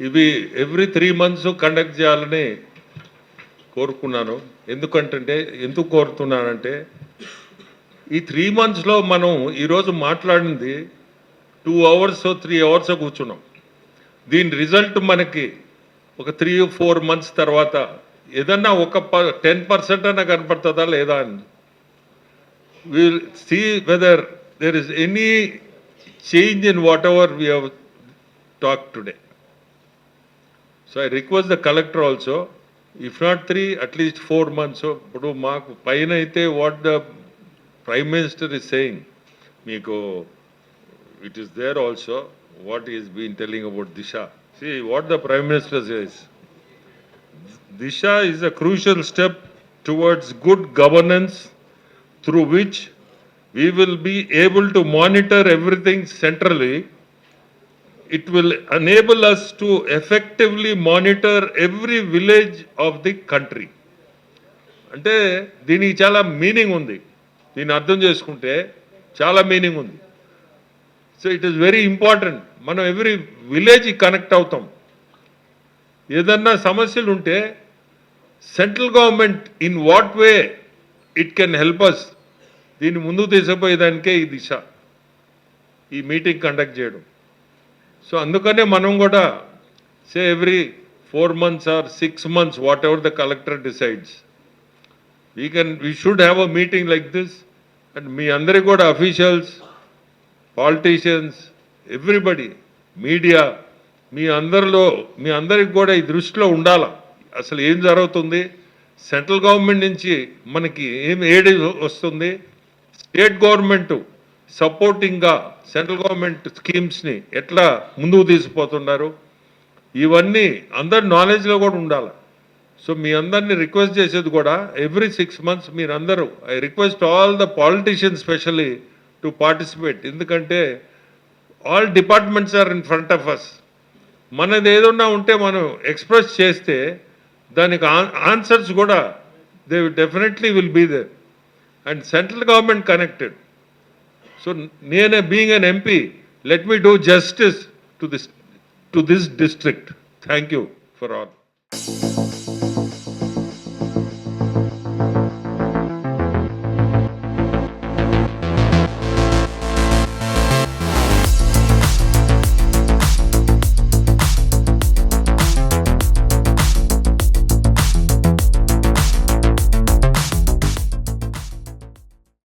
ఇవి every three months conduct చేయాలని కోరుకున్నాను. ఎందుకంటే ఎందుకు కోరుతున్నానంటే ఈ త్రీ మంత్స్లో మనం ఈరోజు మాట్లాడింది టూ అవర్స్ త్రీ అవర్స్ కూర్చున్నాం. దీని రిజల్ట్ మనకి ఒక త్రీ ఫోర్ మంత్స్ తర్వాత ఏదన్నా ఒక టెన్ పర్సెంట్ అన్నా కనపడుతుందా లేదా అని. We'll see whether there is any change in whatever we have talk today so I request the collector also if not three at least four months ఇప్పుడు మాకు పైన అయితే what the prime minister is saying మీకు it is there also what is been telling about Disha see what the prime minister says Disha is a crucial step towards good governance through which we will be able to monitor everything centrally It will enable us to effectively monitor every village of the country. అంటే దీనికి చాలా meaning ఉంది. దీన్ని అర్థం చేసుకుంటే చాలా meaning ఉంది. So it is very important మనం ఎవ్రీ విలేజ్ కనెక్ట్ అవుతాం. ఏదన్నా సమస్యలు ఉంటే central government in what way it can help us దీన్ని ముందుకు తీసుకుపోయేదానికే ఈ దిశ. ఈ మీటింగ్ కండక్ట్ చేయడం. సో అందుకనే మనం కూడా say every four months or six months whatever the collector decides we can we should have a meeting like this and మీ అందరి కూడా అఫీషియల్స్ పాలిటీషియన్స్ ఎవ్రీబడి మీడియా మీ అందరిలో మీ అందరికి కూడా ఈ దృష్టిలో ఉండాల అసలు ఏం జరుగుతుంది సెంట్రల్ గవర్నమెంట్ నుంచి మనకి ఏం ఏడి వస్తుంది స్టేట్ గవర్నమెంటు సపోర్టింగ్గా సెంట్రల్ గవర్నమెంట్ స్కీమ్స్ని ఎట్లా ముందుకు తీసుకుపోతున్నారు? ఇవన్నీ అందరి నాలెడ్జ్లో కూడా ఉండాలి. సో మీ అందరిని రిక్వెస్ట్ చేసేది కూడా ఎవ్రీ సిక్స్ మంత్స్ మీరందరూ I request all the politicians specially to participate ఎందుకంటే all departments are in front of us మనది ఏదన్నా ఉంటే మనం ఎక్స్ప్రెస్ చేస్తే దానికి ఆన్సర్స్ కూడా they definitely will be they and central government connected So Nene being an MP, let me do justice to this to this district. Thank you for all.